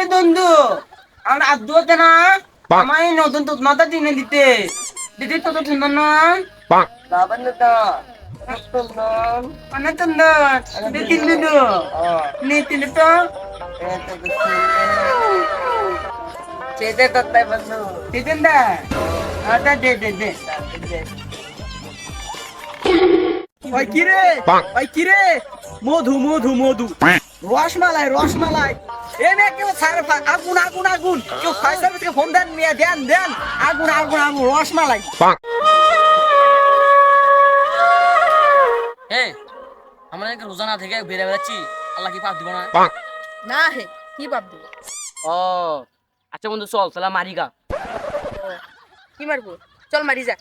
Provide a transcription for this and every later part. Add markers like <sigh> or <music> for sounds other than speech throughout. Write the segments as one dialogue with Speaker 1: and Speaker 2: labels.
Speaker 1: কিরে বন্ধু আমার হতে না আমায় নতুন তো মাথা কিনে দিতে। দিদি তো তো না? তো অনেক দিদু নি তিন তো? চেতে তো তাই বন্ধু। দিদিন দা আটা দে দে দে
Speaker 2: ওই কিরে কিরে মধু মধু মধু। রসমালাই রসমালাই। এ মেয়ে কেউ সারে আগুন আগুন আগুন। কেউ ফায়ার সার্ভিসকে ফোন দেন মেয়ে দেন দেন। আগুন আগুন আগুন রসমালাই।
Speaker 3: এ আমরা নাকি রোজানা থেকে বেড়ে বেড়াচ্ছি। আল্লাহ কি পাপ দিব না?
Speaker 4: না হে কি পাপ দিব?
Speaker 3: ও আচ্ছা বন্ধু চল তাহলে মারি গা।
Speaker 4: কি মারবো? চল মারি যা।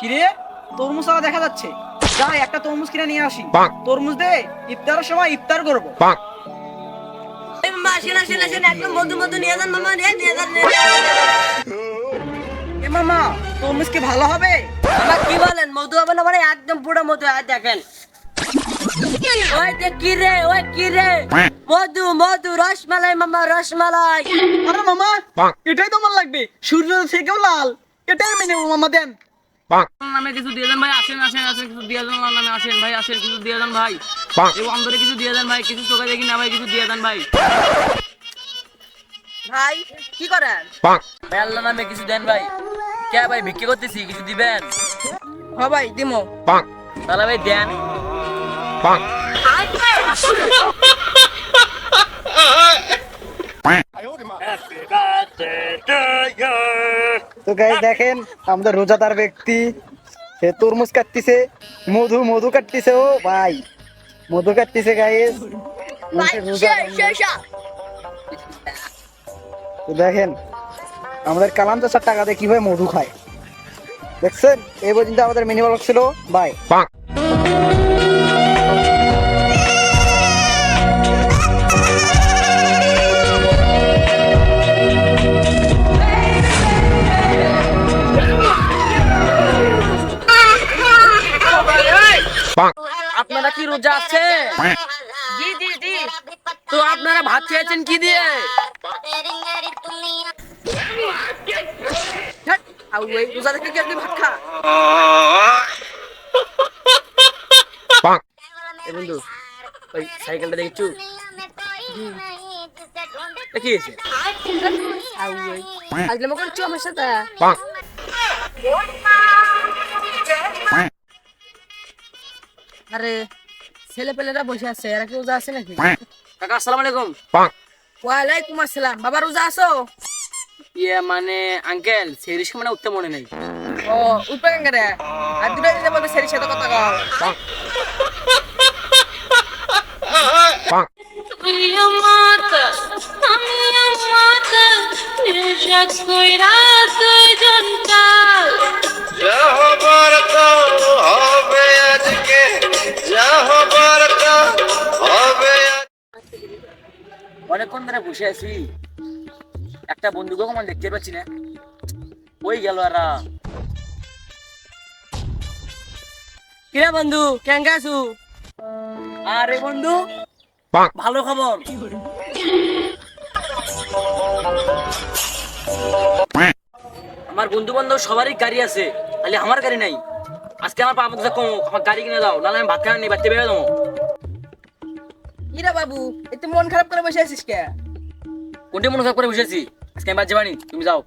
Speaker 2: কিরে? তরমুজ দেখা যাচ্ছে। যাই একটা তরমুজ কিনে নিয়ে আসি। তরমুজ দে ইফতারের সময় ইফতার করব।
Speaker 3: একদম মধু মধু নিয়ে যান মামা নিয়ে যান।
Speaker 2: মামা তরমুজ কি ভালো হবে?
Speaker 3: মামা কি বলেন? মধু হবে না মানে একদম পুরো মধু আর দেখেন। ওই যে কি রে ওই কি রে? মধু মধু রসমালাই মামা রসমালাই।
Speaker 2: আরে মামা এটাই তো আমার লাগবে সূর্য থেকেও লাল। এটাই মেনে নেব মামা দেন।
Speaker 5: নামে কিছু দিয়ে দেন ভাই আসেন আসেন আসেন কিছু দিয়ে দেন নামে আসেন ভাই আসেন কিছু দিয়ে দেন ভাই। এই অন্তরে কিছু দিয়ে দেন ভাই কিছু চোখে দেখি না ভাই কিছু দিয়ে দেন ভাই।
Speaker 4: ভাই কি করেন?
Speaker 3: নামে কিছু দেন ভাই। কে ভাই বিক্রি করতেছি কিছু দিবেন?
Speaker 4: হ ভাই দিমো।
Speaker 3: তাহলে ভাই দেন।
Speaker 2: তো গাই দেখেন আমাদের রোজাদার ব্যক্তি সে তরমুজ কাটতিছে মধু মধু কাটতিছে ও ভাই। মধু কাটতিছে গাইস দেখেন আমাদের কালাম চাষার টাকা দিয়ে কীভাবে মধু খায়? দেখছেন? এই পর্যন্ত আমাদের মিনিমাল ছিল। বাই
Speaker 3: রোজা
Speaker 4: থেকে কি আপনি ভাত খা
Speaker 3: এ বন্ধু ওই সাইকেলটা দেখছু কি হয়েছে
Speaker 4: মনে করছ আমার সাথে? আরে ছেলে পেলেরা বসে আছে এরা কি রোজা আছে নাকি?
Speaker 3: কাকা আসসালামু আলাইকুম।
Speaker 4: ওয়ালাইকুম আসসালাম। বাবা রোজা আছো?
Speaker 3: ইয়ে মানে আঙ্কেল সেই মানে উঠতে মনে নেই।
Speaker 4: ও উঠবে কেন রে? আর দুটো দিতে বলবে সেরি সাথে কথা কও
Speaker 6: কইরা দুইজন কাল
Speaker 3: অনেকক্ষণ ধরে বসে আছি। একটা বন্ধুকে কখন দেখতে পাচ্ছি না। ওই গেল এরা। কিরে বন্ধু? কেন আছু? আরে বন্ধু ভালো খবর। আমার বন্ধু বান্ধব সবারই গাড়ি আছে খালি আমার গাড়ি নাই। আজকে আমার পাপা কম আমার গাড়ি কিনে দাও নাহলে আমি ভাত খাওয়া নেই বাড়িতে বেরো দেবো।
Speaker 4: ইরা বাবু এতে মন খারাপ করে বসে আছিস কে?
Speaker 3: কোনটি মনে খারাপ করে বসেছি আজকে আমি বাজে তুমি যাও।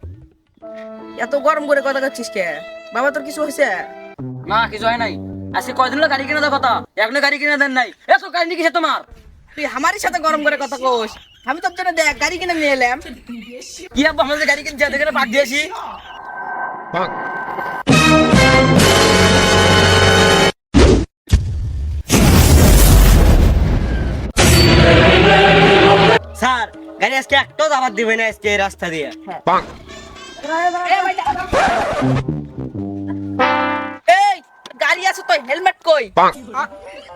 Speaker 4: এত গরম করে কথা করছিস কে? বাবা তোর কিছু হয়েছে?
Speaker 3: না কিছু হয় নাই। আজকে কয়দিন হলো গাড়ি কিনে দেওয়ার কথা? এখনও গাড়ি কিনে দেন নাই। এত গাড়ি নিয়ে কিসে তোমার?
Speaker 4: তুই আমারই সাথে গরম করে কথা কোস। আমি তোর জন্য দেখ গাড়ি কিনে নিয়ে এলাম।
Speaker 3: কি আব্বা আমাদের গাড়ি কিনে দেখে বাদ দিয়েছি? স্যার গাড়ি আজকে একটাও দাবার দিবে না আজকে এই রাস্তা দিয়ে
Speaker 4: এই গাড়ি আছে তো হেলমেট কই আ-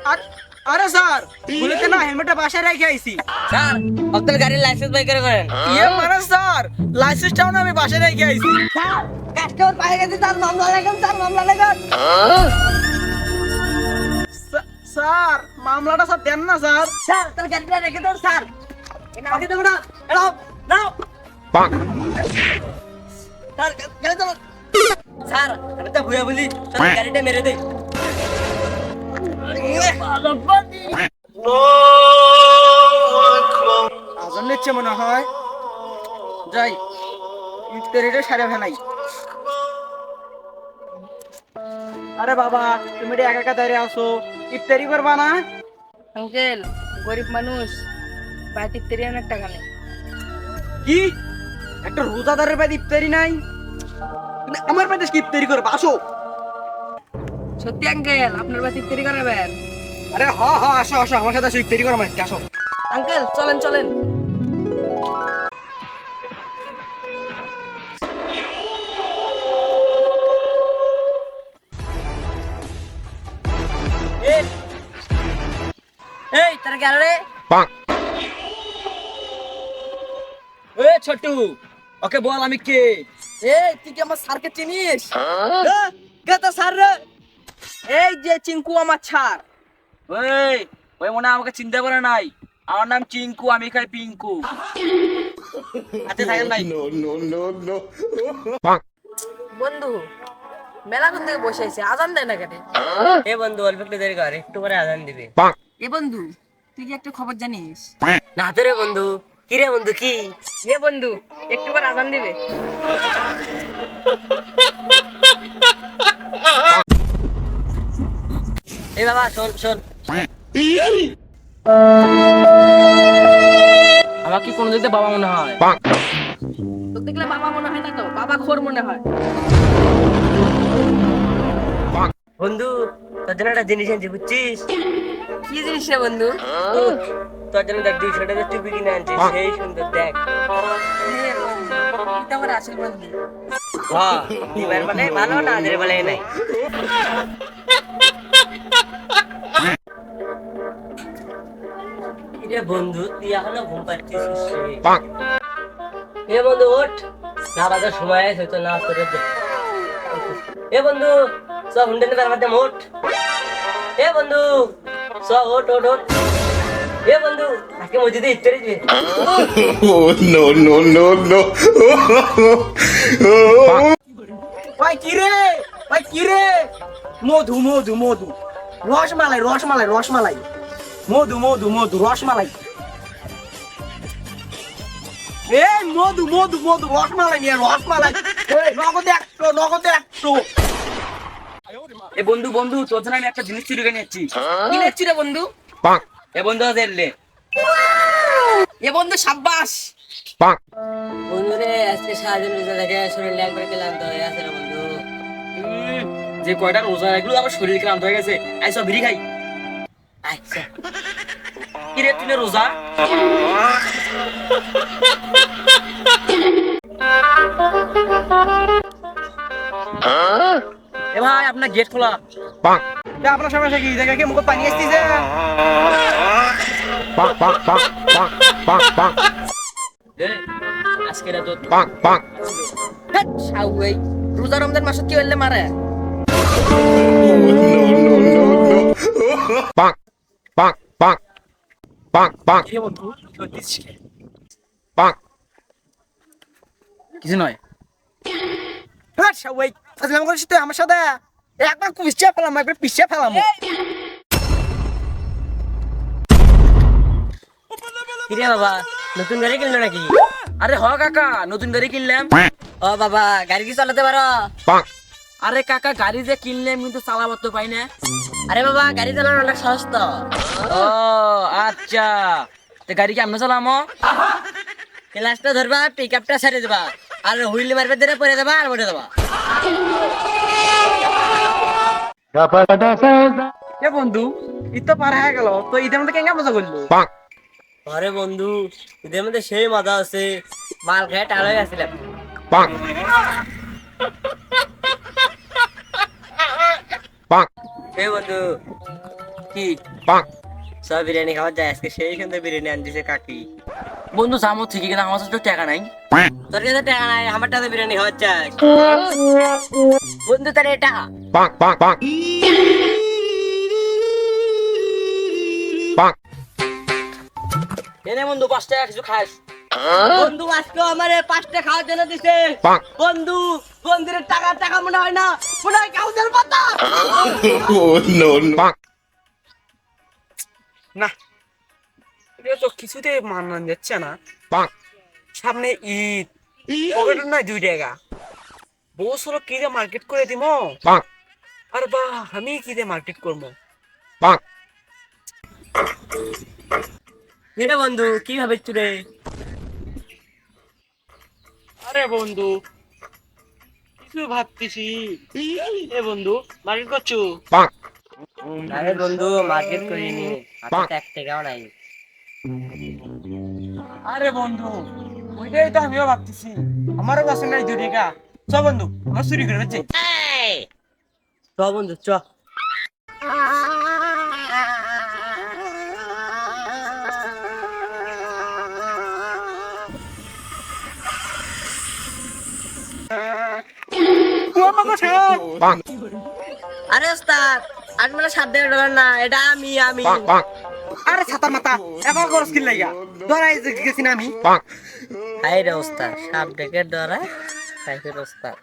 Speaker 4: আ-
Speaker 2: আরে স্যার বলিতে না হেলমেটটা বাসায় রেখে আইছি
Speaker 1: স্যার আপনার গাড়ির লাইসেন্স বাই করে করেন
Speaker 2: ইয়ে মানে স্যার লাইসেন্সটাও না আমি বাসায় রেখে আইছি
Speaker 1: স্যার কাস্টমার পাই গেছে তার মামলা লাগান স্যার মামলা লাগান
Speaker 2: স্যার- স্যার মামলাটা স্যার দেন না স্যার
Speaker 1: স্যার তোর গাড়িটা রেখে দাও স্যার স্যার আমি তো ভুয়া বলি। গাড়িটা মেরে দে
Speaker 2: আজন নিচ্ছে মনে হয়। যাই ইফতারিটা সারে ফেলাই। আরে বাবা তুমি একা একা দাঁড়িয়ে আসো ইফতারি করবা না?
Speaker 4: আঙ্কেল গরিব মানুষ। বাড়িতে তেরি অনেক টাকা নেই।
Speaker 2: কি? একটা রোজাদারের বাড়ি ইফতারি নাই? মানে আমার বাড়িতে কি ইফতারি করবে? আসো।
Speaker 4: সত্যি আঙ্কেল আপনার বাড়িতে তেরি করাবেন?
Speaker 2: আরে হ হ আসো আসো আমার সাথে আসো ইফতারি করো আমার আসো।
Speaker 4: আঙ্কেল চলেন চলেন।
Speaker 1: এই তোর গেল রে
Speaker 2: এ ছোটু ওকে বল আমি কে?
Speaker 4: এই তুই কি আমার স্যারকে চিনিস?
Speaker 2: গেতা স্যার রে।
Speaker 4: এই যে চিঙ্কু আমার ছাড়
Speaker 2: ওই ওই মনে আমাকে চিন্তা করে নাই। আমার নাম চিঙ্কু আমি খাই পিঙ্কু। থাকেন নাই
Speaker 4: বন্ধু মেলা কোন থেকে বসে আছে আজান দেয় না কেটে
Speaker 1: এ বন্ধু অল্প একটু দেরি কর একটু করে আজান দিবে।
Speaker 4: এ বন্ধু তুই কি একটা খবর জানিস?
Speaker 1: না তো রে বন্ধু। কি রে বন্ধু কি?
Speaker 4: এ বন্ধু একটু করে আজান দিবে।
Speaker 1: এই বাবা শোন শোন।
Speaker 3: আমার কি কোনো দিতে বাবা মনে হয়?
Speaker 4: তো দেখলে বাবা মনে হয় না তো? বাবা খোর মনে হয়।
Speaker 1: বন্ধু তোর জন্য একটা জিনিস আনছি বুঝছিস?
Speaker 4: কি জিনিস রে বন্ধু?
Speaker 1: তোর জন্য দেখ দুইশো টাকা টুপি কিনে আনছি সেই সুন্দর দেখ।
Speaker 4: বন্ধু, এটা আমার আসল বন্ধু
Speaker 1: হ্যাঁ এবার বলে ভালো না আদের বলে নাই। কিরে বন্ধু তুই এখনও ঘুম পাচ্ছিস এ বন্ধু ওঠ। না বাজার সময় আছে তো না করে দে। এ বন্ধু সব হুন্ডে নেবে মোট এ বন্ধু সব ওঠ ওঠ ওঠ। এ বন্ধু আজকে মসজিদে ইফতারি দিবে
Speaker 7: Oh no no no no!
Speaker 2: ভাই কি রে? ভাই কি রে? মধু মধু মধু। রসমালাই রসমালাই রসমালাই। মধু মধু মধু রসমালাই। এই মধু মধু মধু রসমালাই নিয়ে রসমালাই। নগদে একশো নগদে একশো। এ বন্ধু বন্ধু তোর জন্য আমি একটা জিনিস চুরি করে নিচ্ছি
Speaker 4: কি রে বন্ধু?
Speaker 2: এ বন্ধু দেখলে
Speaker 4: এ বন্ধু সাব্বাস।
Speaker 1: বন্ধুরে আজকে সারাদিন রোজা শরীরে একবার গেলাম তো হয়ে আছে রে বন্ধু।
Speaker 2: যে কয়টা রোজা এগুলো আমার শরীর ক্লান্ত হয়ে গেছে। আই সব বিড়ি খাই।
Speaker 1: আচ্ছা
Speaker 2: কি রে তুমি রোজা? এ ভাই আপনার গেট খোলা। আপনার সমস্যা কি দেখে কি মুখ পানি আসতেছে?
Speaker 4: রোজা রমজান মাসত কি হইলে মারে
Speaker 2: আমার সাথে একবার ফেলাম একবার পিছিয়ে ফেলাম
Speaker 1: কিরে বাবা নতুন গাড়ি কিনলো নাকি?
Speaker 2: আরে হ কাকা নতুন গাড়ি কিনলাম।
Speaker 1: ও বাবা গাড়ি কি চালাতে পারো?
Speaker 2: আরে কাকা গাড়ি যে কিনলাম কিন্তু চালাবার তো পাই না।
Speaker 1: আরে বাবা গাড়ি চালানো অনেক সহজ তো।
Speaker 2: ও আচ্ছা। তো গাড়ি কি আমরা চালামো?
Speaker 1: ক্লাসটা ধরবা পিক আপটা ছেড়ে দেবা। আর হুইল মারবে ধরে পরে দেবা আর পরে দেবা।
Speaker 2: এ বন্ধু ঈদ তো পার হয়ে গেল তো ঈদের মধ্যে কেঙ্গা মজা করল?
Speaker 1: আরে বন্ধু ঈদের মধ্যে সেই মজা আছে। মাল খেয়ে টাল হয়ে গেছিলাম। বন্ধু
Speaker 2: কি?
Speaker 1: সব বিরিয়ানি খাওয়া যায় আজকে সেই সুন্দর বিরিয়ানি আন দিছে কাকি।
Speaker 3: বন্ধু জামো ঠিকই কিন্তু আমার কাছে তো টাকা নাই।
Speaker 1: তোর কাছে টাকা নাই আমার টাকা বিরিয়ানি খাওয়া যায় বন্ধু তার এটা।
Speaker 3: এনে বন্ধু পাঁচ টাকা কিছু খাস
Speaker 1: বন্ধু আজকে আমার পাঁচটা খাওয়ার জন্য দিছে। বন্ধু বন্ধুরের টাকা টাকা মনে হয় না। মনে হয় কাউদের পাতা. <laughs>
Speaker 2: না তো কিছুতে মানান যাচ্ছে না। সামনে ঈদ। পকেটে নয় দুই টাকা। বউ হলো কি রে মার্কেট করে দিব আর বা আমি কি রে মার্কেট করব?
Speaker 1: এটা বন্ধু কি ভাবিস রে
Speaker 2: আরে বন্ধু কিছু ভাবতেছি। এ বন্ধু মার্কেট করছ?
Speaker 1: আরে বন্ধু মার্কেট করিনি। হাতে এক টাকাও নাই।
Speaker 2: আরে বন্ধু ওইটাই তো আমিও ভাবতেছি। আমারও কাছে নাই টাকা। চ বন্ধু আমার চুরি করে যাচ্ছে
Speaker 1: চ বন্ধু চ। আরে ওস্তাদ আট মানে সাত দেড় ডলার না এটা আমি আমি।
Speaker 8: আরে ছাতা মাতা এবার খরচ কিনলে লাইগা ধরাই গেছি না আমি।
Speaker 1: হাই রে ওস্তাদ সাত টাকার ডলার? খাইছে ওস্তাদ।